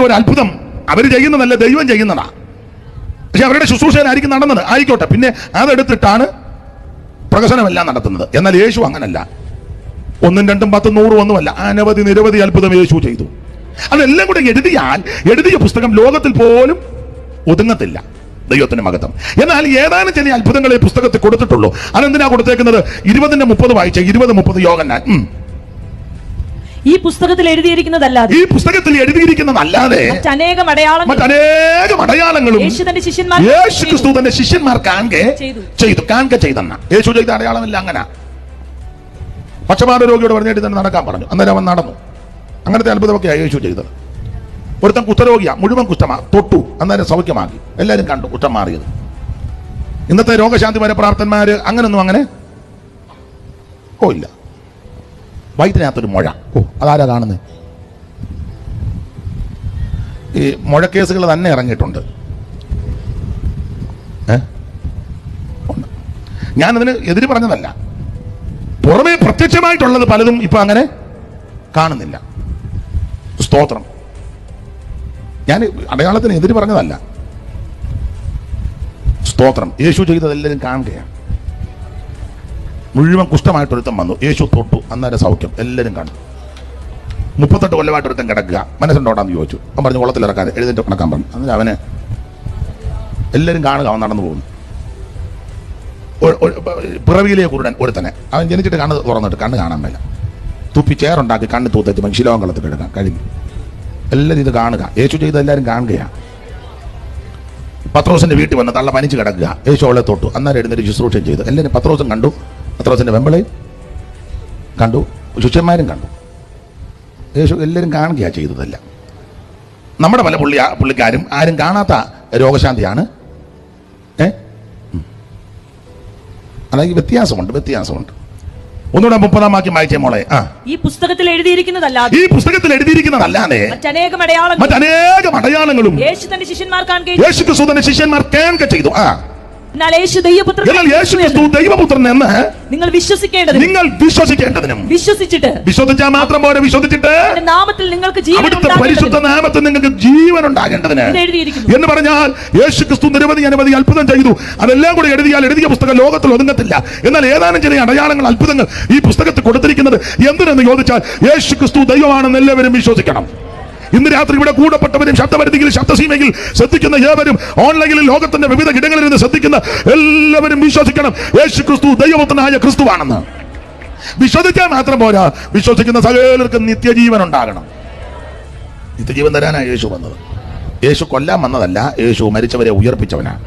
ഒരു അത്ഭുതം. അവർ ചെയ്യുന്നതല്ല ദൈവം ചെയ്യുന്നതാ. പക്ഷെ അവരുടെ ശുശ്രൂഷയിലായിരിക്കും നടന്നത്. ആയിക്കോട്ടെ പിന്നെ അതെടുത്തിട്ടാണ് പ്രകസനമെല്ലാം നടത്തുന്നത്. എന്നാൽ യേശു അങ്ങനല്ല. ഒന്നും രണ്ടും പത്തും നൂറും ഒന്നുമല്ല. അനവധി നിരവധി അത്ഭുതം യേശു ചെയ്തു. അതെല്ലാം കൂടെ എഴുതിയാൽ എഴുതിയ പുസ്തകം ലോകത്തിൽ പോലും ഒതുങ്ങത്തില്ല ദൈവത്തിന്റെ മകത്വം എന്നാൽ ഏതാനും ചില അത്ഭുതങ്ങളെ പുസ്തകത്തിൽ കൊടുത്തിട്ടുള്ളൂ. അതെന്തിനാ കൊടുത്തേക്കുന്നത്? ഇരുപതിന്റെ മുപ്പത് വായിച്ച ഇരുപത് മുപ്പത് യോഗന്നാൻ. ഈ പുസ്തകത്തിൽ എഴുതിയിരിക്കുന്നതല്ലാതെ ഈ പുസ്തകത്തിൽ എഴുതിയിരിക്കുന്നതല്ലാതെ മറ്റനേകം അടയാളങ്ങൾ മറ്റനേകം അടയാളങ്ങളും യേശു തന്റെ ശിഷ്യന്മാർ യേശു ക്രിസ്തു തന്റെ ശിഷ്യന്മാർ കാണെ ചെയ്തു. കാണുക ചെയ്തെന്ന. യേശു ചെയ്ത അടയാളമില്ല അങ്ങനെ. പക്ഷപാത രോഗിയോട് പറഞ്ഞിട്ട് തന്നെ നടക്കാൻ പറഞ്ഞു. അന്നേരം അവൻ നടന്നു. അങ്ങനത്തെ അത്ഭുതമൊക്കെയാണ് യേശു ചെയ്തത്. ഒരുത്തൻ കുഷ്ഠരോഗിയാ മുഴുവൻ കുഷ്ഠമാ തൊട്ടു. അന്നേരം സൗഖ്യമാക്കി. എല്ലാവരും കണ്ടു കുഷ്ഠം മാറിയത്. ഇന്നത്തെ രോഗശാന്തി വരെ പ്രാർത്ഥന്മാര് അങ്ങനൊന്നും അങ്ങനെ? ഓ ഇല്ല. വയറ്റിനകത്തൊരു മുഴ. ഓ. അതാരാ കാണുന്നത് ഈ മുഴ കേസുകൾ തന്നെ ഇറങ്ങിയിട്ടുണ്ട്. ഞാനതിന് എതിര് പറഞ്ഞതല്ല. പുറമേ പ്രത്യക്ഷമായിട്ടുള്ളത് പലതും ഇപ്പൊ അങ്ങനെ കാണുന്നില്ല. സ്തോത്രം. ഞാൻ അടയാളത്തിന് എതിര് പറഞ്ഞതല്ല. സ്തോത്രം. യേശു ചെയ്തതെല്ലാവരും കാണുകയാണ്. മുഴുവൻ കുഷ്ഠമായിട്ടൊരുത്തം വന്നു. യേശു തൊട്ടു. അന്നേരം സൗഖ്യം. എല്ലാവരും കണ്ടു. മുപ്പത്തെട്ട് കൊല്ലമായിട്ട് ഒരുത്തൻ കിടക്കുക. മനസ്സുണ്ടോടാന്ന് ചോദിച്ചു. അവൻ പറഞ്ഞു കുളത്തിൽ ഇറക്കാതെ. എഴുതിട്ട് കിടക്കാൻ പറഞ്ഞു. അന്നേരം അവന് എല്ലാവരും കാണുക അവൻ നടന്നു പോകുന്നു. പിറവിയിലെ കുരുടൻ ഒരുത്തനെ. അവൻ ജനിച്ചിട്ട് കണ്ണ് തുറന്നിട്ട് കണ്ണ് കാണാൻ മേല. തുപ്പി ചേറുണ്ടാക്കി കണ്ണ് തൂത്തേച്ച് മനുഷ്യലോകം കളത്തിൽ കിടക്കാം കഴിഞ്ഞു. എല്ലാവരും ഇത് കാണുക. യേശു ചെയ്ത് എല്ലാവരും കാണുകയാണ് പത്രോസിന്റെ വീട്ടിൽ വന്ന് തള്ള പനിച്ച് കിടക്കുക. യേശു അവളെ തൊട്ടു. അന്നേരം എഴുന്നേറ്റ് ശുശ്രൂഷം ചെയ്തു. എല്ലാവരും പത്രോസും കണ്ടു. പത്രോസിന്റെ വെമ്പളയും കണ്ടു. ശിഷ്യന്മാരും കണ്ടു. യേശു എല്ലാവരും കാണുകയാണ് ചെയ്തതല്ല. നമ്മുടെ പല പുള്ളി പുള്ളിക്കാരും ആരും കാണാത്ത രോഗശാന്തിയാണ്. ഏ. അതായത് വ്യത്യാസമുണ്ട് വ്യത്യാസമുണ്ട്. ഒന്നുകൂടെ മുപ്പതാം വാക്യം വായിച്ചേ മോളെ. ആ. ഈ പുസ്തകത്തിൽ എഴുതിയിരിക്കുന്നതല്ലാതെ ഈ പുസ്തകത്തിൽ എഴുതിയിരിക്കുന്നതല്ലാതെ മറ്റനേകം അടയാളങ്ങൾ മറ്റനേകം അടയാളങ്ങളും യേശു തന്റെ ശിഷ്യന്മാർ കാണുകയും യേശു തന്റെ ശിഷ്യന്മാർ കേൾക്ക ചെയ്തു. ആ. ദൈവപുത്രൻ എന്ന് നിങ്ങൾ വിശ്വസിക്കേണ്ടത് നിങ്ങൾ വിശ്വസിക്കേണ്ടതിനും. വിശ്വസിച്ചിട്ട് വിശ്വസിച്ചാൽ മാത്രം പോരെ വിശ്വസിച്ചിട്ട്. നാമത്തിൽ നിങ്ങൾക്ക് ജീവൻ പരിശുദ്ധ നാമത്തിൽ നിങ്ങൾക്ക് ജീവൻ ഉണ്ടാകേണ്ടതിന്. എന്ന് പറഞ്ഞാൽ യേശു ക്രിസ്തു നിരവധി അനവധി അത്ഭുതം ചെയ്തു. അതെല്ലാം കൂടി എഴുതിയാൽ എഴുതിയ പുസ്തകം ലോകത്തിൽ ഒതുങ്ങത്തില്ല. എന്നാൽ ഏതാനും ചില അടയാളങ്ങൾ അത്ഭുതങ്ങൾ ഈ പുസ്തകത്തിൽ കൊടുത്തിരിക്കുന്നത് എന്തിനെന്ന് ചോദിച്ചാൽ യേശു ക്രിസ്തു ദൈവമാണെന്ന് എല്ലാവരും വിശ്വസിക്കണം. ഇന്ന് രാത്രി ഇവിടെ കൂടപ്പെട്ടവരും ശബ്ദപരിധിയിൽ ശബ്ദസീമയിൽ ശ്രദ്ധിക്കുന്ന ഏവരും ഓൺലൈനിൽ ലോകത്തിന്റെ വിവിധ ഇടങ്ങളിൽ നിന്ന് ശ്രദ്ധിക്കുന്ന എല്ലാവരും വിശ്വസിക്കണം. യേശു ക്രിസ്തു ദൈവപുത്രനായ ക്രിസ്തുവാണെന്ന്. വിശ്വസിക്കാൻ മാത്രം പോരാ. വിശ്വസിക്കുന്ന സകലർക്കും നിത്യജീവൻ ഉണ്ടാകണം. നിത്യജീവൻ തരാനാണ് യേശു വന്നത്. യേശു കൊല്ലാൻ വന്നതല്ല യേശു മരിച്ചവരെ ഉയർപ്പിച്ചവനാണ്.